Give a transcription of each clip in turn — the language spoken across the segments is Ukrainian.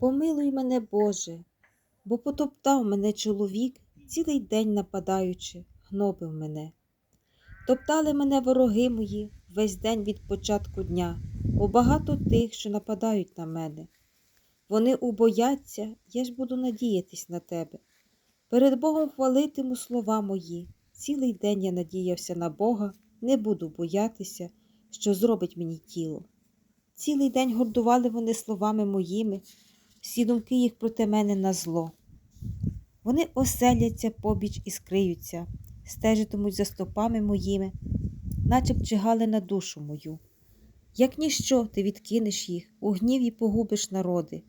Помилуй мене, Боже, бо потоптав мене чоловік, цілий день нападаючи, гнобив мене. Топтали мене вороги мої весь день від початку дня, бо багато тих, що нападають на мене. Вони убояться, я ж буду надіятись на тебе. Перед Богом хвалитиму слова мої. Цілий день я надіявся на Бога, не буду боятися, що зробить мені тіло. Цілий день гордували вони словами моїми, всі думки їх проти мене на зло. Вони оселяться побіч і скриються, стежитимуть за стопами моїми, наче б чигали на душу мою. Як ніщо ти відкинеш їх, у гніві погубиш народи.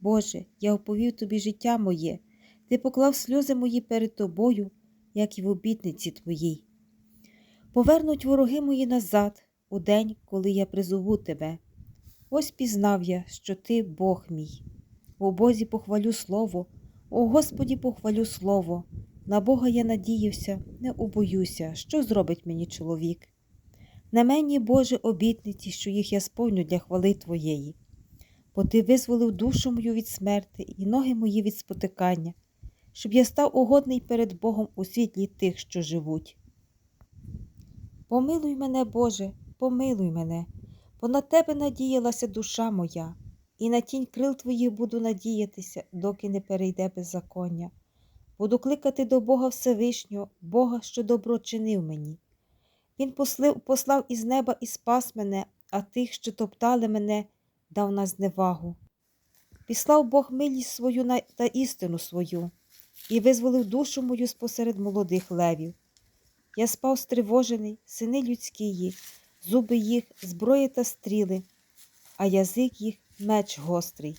Боже, я оповів тобі життя моє, ти поклав сльози мої перед тобою, як і в обітниці твоїй. Повернуть вороги мої назад у день, коли я призову тебе. Ось пізнав я, що ти Бог мій. У Бозі похвалю слово, о Господі похвалю слово. На Бога я надіюся, не убоюся, що зробить мені чоловік. На мені, Боже, обітниці, що їх я сповню для хвали Твоєї, бо Ти визволив душу мою від смерти і ноги мої від спотикання, щоб я став угодний перед Богом у світлі тих, що живуть. Помилуй мене, Боже, помилуй мене, бо на Тебе надіялася душа моя, і на тінь крил Твоїх буду надіятися, доки не перейде беззаконня. Буду кликати до Бога Всевишнього, Бога, що добро чинив мені. Він послав, послав із неба і спас мене, а тих, що топтали мене, дав на зневагу. Післав Бог милість свою та істину свою і визволив душу мою спосеред молодих левів. Я спав стривожений, сини людські їх, зуби їх, зброї та стріли, а язик їх меч гострий.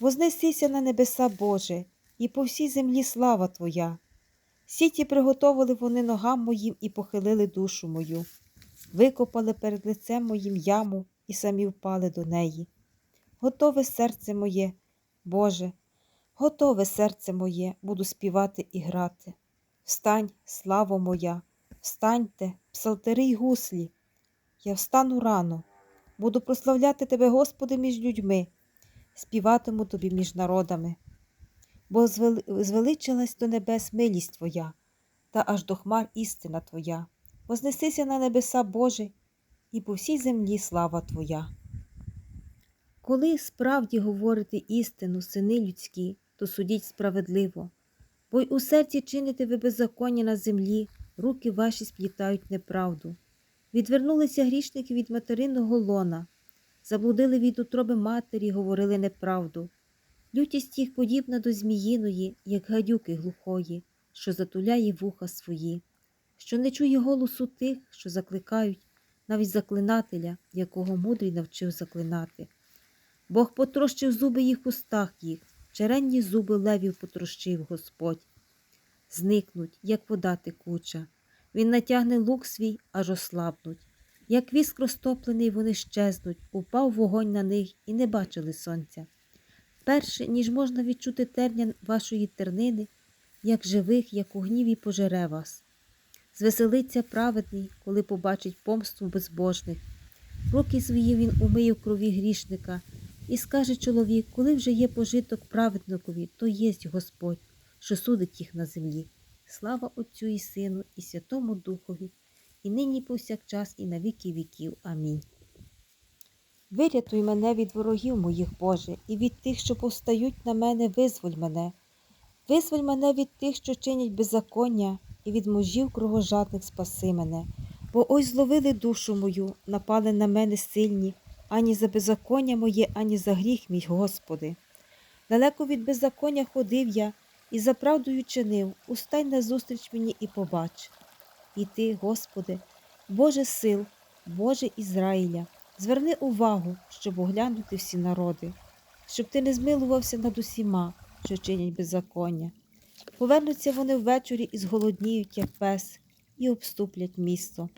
Вознесися на небеса Боже, і по всій землі слава Твоя. Сіті приготовили вони ногам моїм і похилили душу мою, викопали перед лицем моїм яму і самі впали до неї. Готове серце моє, Боже, готове серце моє, буду співати і грати. Встань, славо моя, встаньте, псалтири й гуслі. Я встану рано, буду прославляти Тебе, Господи, між людьми, співатиму Тобі між народами. Бо звеличилась до небес милість Твоя, та аж до хмар істина Твоя. Вознесися на небеса Боже, і по всій землі слава Твоя. Коли справді говорите істину, сини людські, то судіть справедливо, бо й у серці чините ви беззаконня на землі, руки ваші сплітають неправду. Відвернулися грішники від материнного лона, заблудили від утроби матері, говорили неправду. Лютість їх подібна до зміїної, як гадюки глухої, що затуляє вуха свої, що не чує голосу тих, що закликають, навіть заклинателя, якого мудрий навчив заклинати. Бог потрощив зуби їх устах їх, черенні зуби левів потрощив Господь. Зникнуть, як вода текуча, він натягне лук свій, аж ослабнуть. Як віск розтоплений, вони щезнуть, упав вогонь на них і не бачили сонця. Перше, ніж можна відчути терня вашої тернини, як живих, як у гніві пожере вас. Звеселиться праведний, коли побачить помсту безбожних. Руки свої він умиє в крові грішника, і скаже чоловік, коли вже є пожиток праведникові, то єсть Господь, що судить їх на землі. Слава Отцю і Сину, і Святому Духові, і нині повсякчас, і на віки віків. Амінь. Вирятуй мене від ворогів моїх, Боже, і від тих, що повстають на мене, визволь мене. Визволь мене від тих, що чинять беззаконня, і від мужів кровожадних спаси мене. Бо ось зловили душу мою, напали на мене сильні, ані за беззаконня моє, ані за гріх мій, Господи. Далеко від беззаконня ходив я і за правдою чинив, устань назустріч мені і побач. І ти, Господи, Боже сил, Боже Ізраїля, зверни увагу, щоб оглянути всі народи, щоб ти не змилувався над усіма, що чинять беззаконня. Повернуться вони ввечері і зголодніють, як пес, і обступлять місто.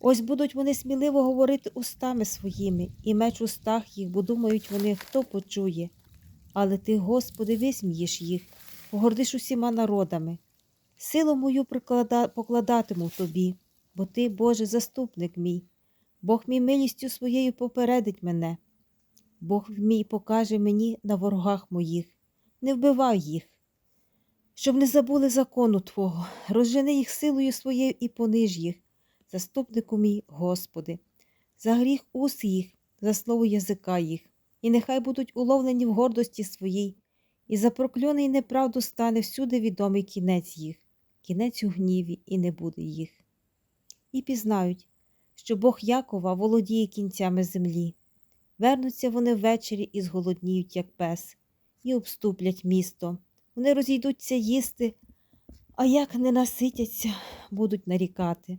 Ось будуть вони сміливо говорити устами своїми, і меч в устах їх, бо думають вони, хто почує. Але ти, Господи, висмієш їх, погордиш усіма народами. Силу мою приклада... покладатиму тобі, бо ти, Боже, заступник мій. Бог мій милістю своєю попередить мене. Бог мій покаже мені на ворогах моїх, не вбивай їх, щоб не забули закону Твого, розжени їх силою своєю і пониж їх, заступнику мій, Господи, за гріх уст їх, за слово язика їх, і нехай будуть уловлені в гордості своїй, і за прокльоний неправду стане всюди відомий кінець їх, кінець у гніві, і не буде їх. І пізнають, що Бог Якова володіє кінцями землі. Вернуться вони ввечері і зголодніють, як пес, і обступлять місто. Вони розійдуться їсти, а як не наситяться, будуть нарікати.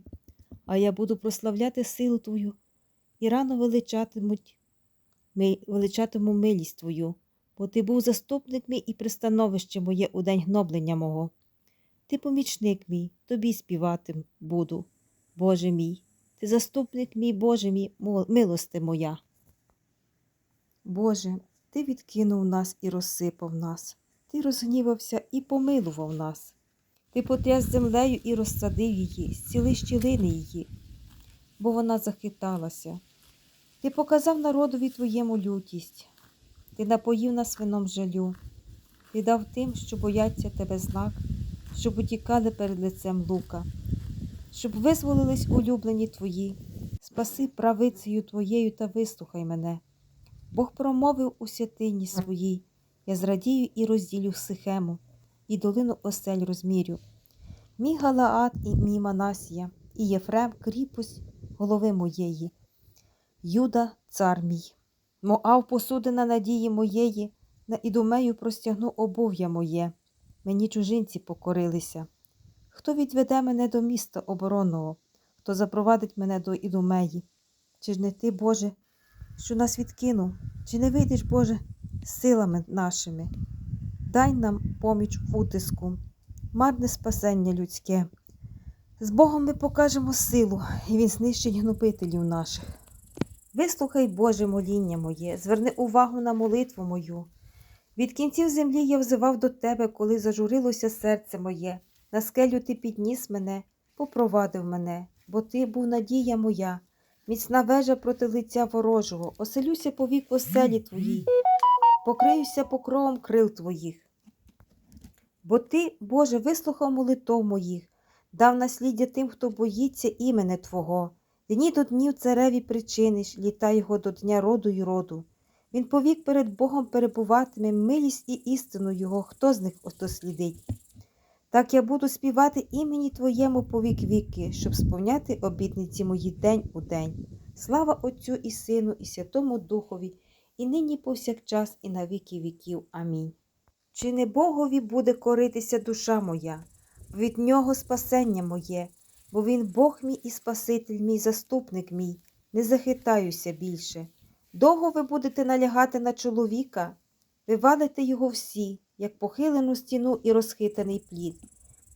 А я буду прославляти силу Твою і рано величатимуть, величатиму милість Твою, бо Ти був заступник мій і пристановище моє у день гноблення мого. Ти помічник мій, тобі співати буду, Боже мій, ти заступник мій, Боже мій, милости моя. Боже, Ти відкинув нас і розсипав нас, Ти розгнівався і помилував нас. Ти потряс землею і розсадив її, зціли щілини її, бо вона захиталася. Ти показав народові твоєму лютість, ти напоїв нас вином жалю, ти дав тим, що бояться тебе знак, щоб утікали перед лицем лука, щоб визволились улюблені твої, спаси правицею твоєю та вислухай мене. Бог промовив у святині своїй, я зрадію і розділю Сихему, і долину осель розмірю. Мій Галаат і мій Манасія, і Єфрем кріпость голови моєї. Юда, цар мій, Моав посудина надії моєї, на ідумею простягну обув'я моє. Мені чужинці покорилися. Хто відведе мене до міста оборонного, хто запровадить мене до ідумеї? Чи ж не ти, Боже, що нас відкинув, чи не вийдеш, Боже, силами нашими? Дай нам поміч в утиску, марне спасення людське. З Богом ми покажемо силу, і Він знищить гнобителів наших. Вислухай, Боже, моління моє, зверни увагу на молитву мою. Від кінців землі я взивав до Тебе, коли зажурилося серце моє. На скелю ти підніс мене, попровадив мене, бо ти був надія моя, міцна вежа проти лиця ворожого, оселюся по вік оселі твоїй, покриюся покровом крил твоїх. Бо ти, Боже, вислухав молитов моїх, дав насліддя тим, хто боїться імене Твого. Дні до днів цареві причиниш, літа його до дня роду й роду. Він повік перед Богом перебуватиме милість і істину Його, хто з них дослідить. Так я буду співати імені Твоєму повік віки, щоб сповняти обітниці мої день у день. Слава Отцю і Сину, і Святому Духові, і нині повсякчас, і на віки віків. Амінь. Чи не Богові буде коритися душа моя, від нього спасення моє, бо він Бог мій і Спаситель мій, заступник мій, не захитаюся більше. Довго ви будете налягати на чоловіка, ви валите його всі, як похилену стіну і розхитаний плід.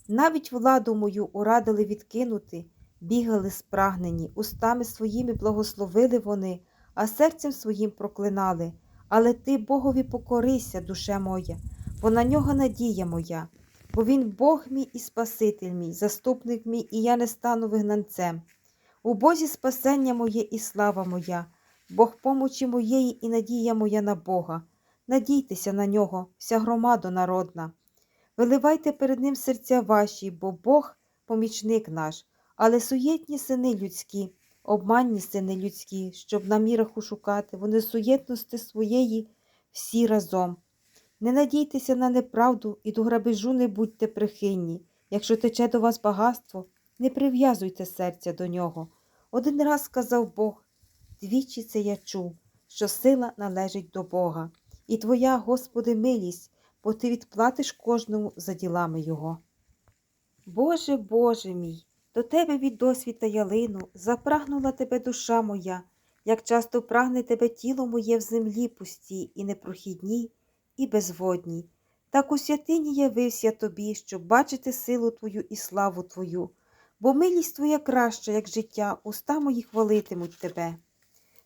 Навіть владу мою урадили відкинути, бігали спрагнені, устами своїми благословили вони, а серцем своїм проклинали. Але ти Богові покорися, душе моя, бо на нього надія моя, бо він Бог мій і Спаситель мій, заступник мій, і я не стану вигнанцем. У Бозі спасення моє і слава моя, Бог помочі моєї і надія моя на Бога. Надійтеся на нього, вся громада народна. Виливайте перед ним серця ваші, бо Бог помічник наш, але суєтні сини людські, обманні сини людські, щоб на мірах ушукати, вони суєтності своєї всі разом. Не надійтеся на неправду і до грабежу не будьте прихильні. Якщо тече до вас багатство, не прив'язуйте серця до нього. Один раз сказав Бог, двічі це я чув, що сила належить до Бога, і Твоя, Господи, милість, бо Ти відплатиш кожному за ділами Його. Боже, Боже мій, до Тебе від досвіта ялину, запрагнула Тебе душа моя, як часто прагне Тебе тіло моє в землі пустій і непрохідній, і безводній. Так у святині явився тобі, щоб бачити силу Твою і славу Твою, бо милість Твоя краща, як життя, уста мої хвалитимуть Тебе.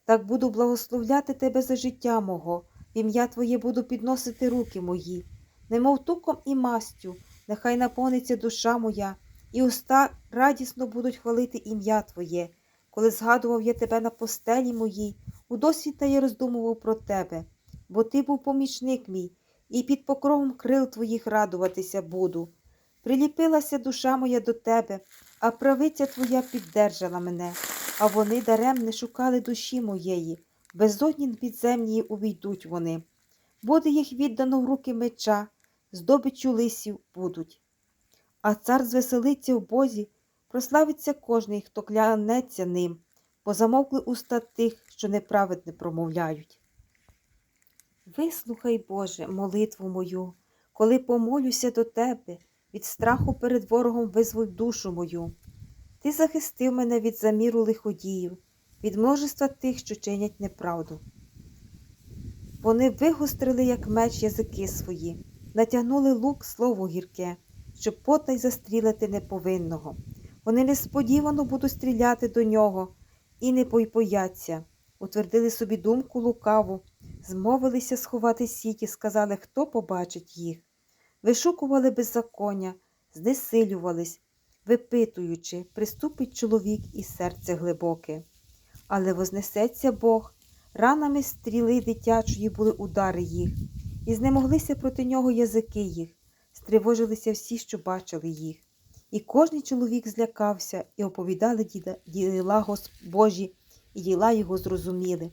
Так буду благословляти Тебе за життя мого, в ім'я Твоє буду підносити руки мої, немов туком і мастю, нехай наповниться душа моя, і уста радісно будуть хвалити ім'я Твоє, коли згадував я Тебе на постелі моїй, удосвіта я роздумував про тебе, бо ти був помічник мій, і під покровом крил твоїх радуватися буду. Приліпилася душа моя до тебе, а правиця твоя піддержала мене, а вони даремне шукали душі моєї, безодні підземні увійдуть вони. Буде їх віддано в руки меча, здобичу лисів будуть. А цар звеселиться в Бозі, прославиться кожний, хто клянеться ним, бо замовкли уста тих, що неправедне промовляють. Вислухай, Боже, молитву мою, коли помолюся до Тебе, від страху перед ворогом визволь душу мою. Ти захистив мене від заміру лиходіїв, від множества тих, що чинять неправду. Вони вигострили, як меч, язики свої, натягнули лук слово гірке, щоб потай застрілити неповинного. Вони несподівано будуть стріляти до нього і не пойпояться, утвердили собі думку лукаву, змовилися сховати сіті, сказали, хто побачить їх. Вишукували беззаконня, знесилювались, випитуючи, приступить чоловік і серце глибоке. Але вознесеться Бог, ранами стріли дитячої були удари їх, і знемоглися проти нього язики їх, стривожилися всі, що бачили їх. І кожний чоловік злякався, і оповідали діла Божі, і діла його зрозуміли.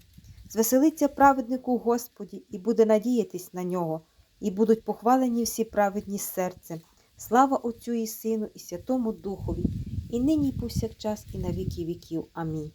Звеселиться праведнику Господі, і буде надіятись на нього, і будуть похвалені всі праведні серцем. Слава Отцю і Сину, і Святому Духові, і нині, і повсякчас, і на віки віків. Амінь.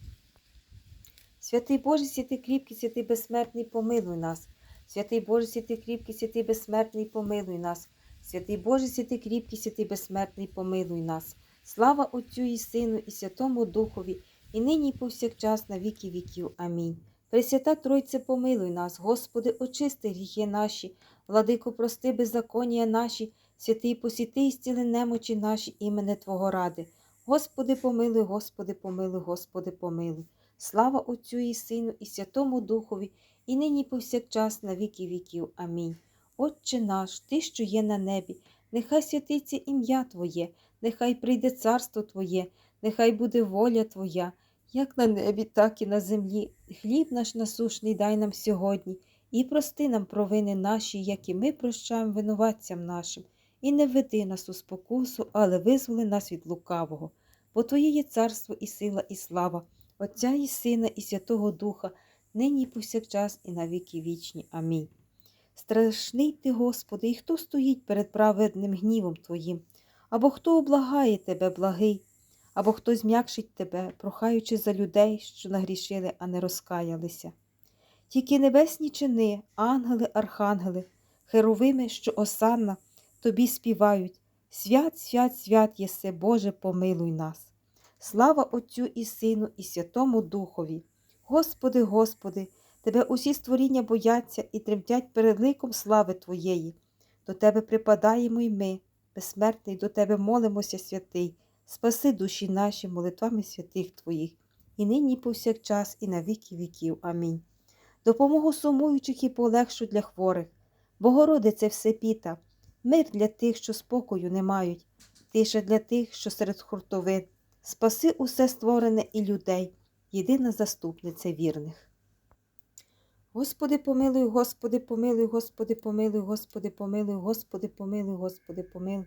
Святий Боже, святий кріпкий, святий безсмертний, помилуй нас. Святий Боже, святий кріпкий, святий безсмертний, помилуй нас. Святий Боже, святий кріпкий, святий безсмертний, помилуй нас. Слава Отцю і Сину, і Святому Духові, і нині, і повсякчас, на віки віків. Амінь. Пресвята Тройце, помилуй нас, Господи, очисти гріхи наші, владико, прости, беззаконня наші, святий посіти і зціли немочі наші, імене Твого ради. Господи, помилуй, Господи, помилуй, Господи, помилуй. Слава Отцю і Сину, і Святому Духові, і нині повсякчас, на віки віків. Амінь. Отче наш, Ти, що є на небі, нехай святиться ім'я Твоє, нехай прийде царство Твоє, нехай буде воля Твоя, як на небі, так і на землі. Хліб наш насушний дай нам сьогодні, і прости нам провини наші, як і ми прощаємо винуватцям нашим, і не веди нас у спокусу, але визволи нас від лукавого. Бо Твоє є царство і сила, і слава, Отця і Сина, і Святого Духа, нині і повсякчас, і на віки вічні. Амінь. Страшний ти, Господи, і хто стоїть перед праведним гнівом Твоїм, або хто облагає тебе, благий, або хто зм'якшить тебе, прохаючи за людей, що нагрішили, а не розкаялися. Тільки небесні чини, ангели, архангели, херовими, що осанна, тобі співають Свят, свят, свят єси, Боже, помилуй нас. Слава Отцю і Сину, і Святому Духові. Господи, Господи, Тебе усі створіння бояться і тремтять перед ликом слави Твоєї. До Тебе припадаємо й ми, безсмертний, до Тебе молимося, святий, спаси душі наші молитвами святих Твоїх, і нині, і повсякчас, і на віки віків. Амінь. Допомогу сумуючих і полегшу для хворих, Богородице Всепіта, мир для тих, що спокою не мають, тиша для тих, що серед хуртовин, спаси усе створене і людей, єдина заступниця вірних. Господи, помилуй, Господи, помилуй, Господи, помилуй, Господи, помилуй, Господи, помилуй, Господи, помилуй.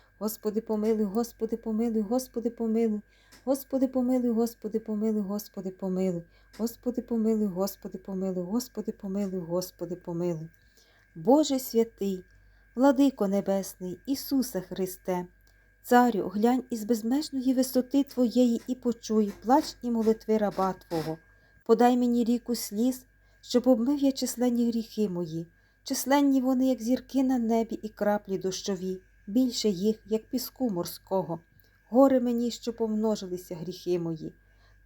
Господи, помилуй, Господи, помилуй, Господи, помилуй. Господи, помилуй, Господи, помилуй, Господи, помилуй. Господи, помилуй, Господи, помилуй, Господи, помилуй, Господи, помилуй. Боже святий, владико Небесний, Ісусе Христе, Царю, глянь із безмежної висоти Твоєї і почуй плач і молитви раба Твого. Подай мені ріку сліз, щоб обмив я численні гріхи мої. Численні вони, як зірки на небі і краплі дощові, більше їх, як піску морського. Горе мені, що помножилися гріхи мої.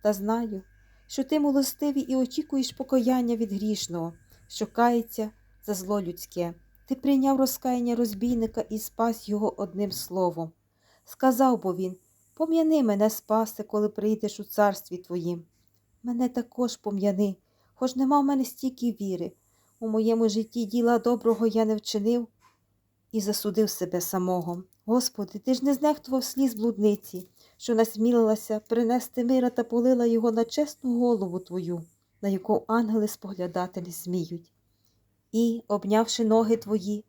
Та знаю, що ти милостивий і очікуєш покаяння від грішного, що кається за зло людське. Ти прийняв розкаяння розбійника і спас його одним словом. Сказав бо він Пом'яни мене спаси, коли прийдеш у царстві твоїм. Мене також пом'яни, хоч нема в мене стільки віри. У моєму житті діла доброго я не вчинив і засудив себе самого. Господи, ти ж не знехтував сліз блудниці, що насмілилася принести мира та полила його на чесну голову твою, на яку ангели споглядателі зміють. І, обнявши ноги твої,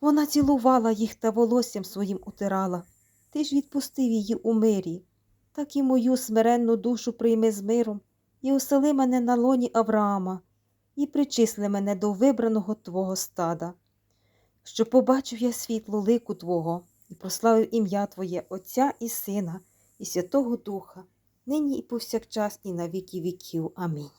вона цілувала їх та волоссям своїм утирала. Ти ж відпустив її у мирі, так і мою смиренну душу прийми з миром і осели мене на лоні Авраама, і причисли мене до вибраного Твого стада, що побачив я світло лику Твого і прославив ім'я Твоє Отця і Сина, і Святого Духа, нині і повсякчас, і на віки віків. Амінь.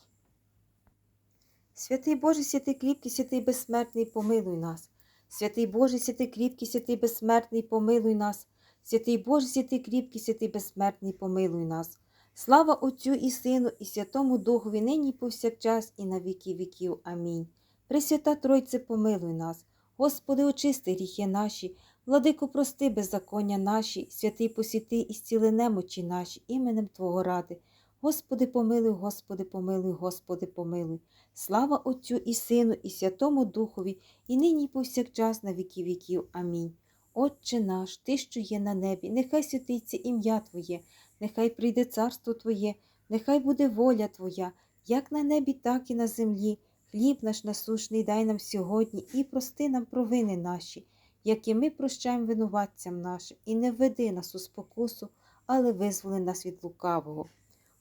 Святий Боже, святий кріпкий, святий безсмертний, помилуй нас. Святий Боже, святий кріпкий, святий безсмертний, помилуй нас. Святий Боже, святий кріпкий, святий безсмертний, помилуй нас. Слава Отцю і Сину, і Святому Духові, нині і повсякчас, і на віки віків. Амінь. Пресвята Тройце, помилуй нас. Господи, очисти гріхи наші, владико, прости беззаконня наші, святий посіти і зціли немочі наші, іменем Твого ради. Господи, помилуй, Господи, помилуй, Господи, помилуй. Слава Отцю і Сину, і Святому Духові, і нині і повсякчас на віки віків. Амінь. Отче наш, Ти, що є на небі, нехай святиться ім'я Твоє, нехай прийде царство Твоє, нехай буде воля Твоя, як на небі, так і на землі. Хліб наш насушний дай нам сьогодні і прости нам провини наші, як і ми прощаємо винуватцям нашим, і не введи нас у спокусу, але визволи нас від лукавого.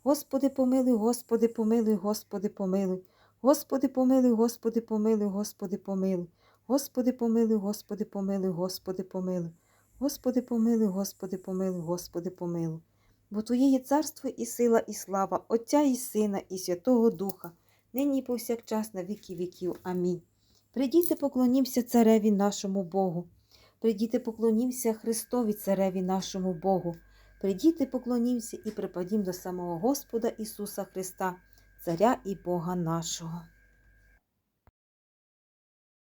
Господи, помилуй, Господи, помилуй, Господи, помилуй. Господи, помилуй, Господи, помилуй, Господи, помилуй. Господи, помилуй, Господи, помилуй, Господи, помилуй. Господи, помилуй, Господи, помилуй, Господи, помилуй. Бо Твоє є царство і сила, і слава, Отця і Сина, і Святого Духа, нині і повсякчас на віки віків. Амінь. Прийдіте, поклонімся цареві нашому Богу. Прийдіте, поклонімся Христові цареві нашому Богу. Прийдіте, поклонімся і припадім до самого Господа Ісуса Христа, Царя і Бога нашого.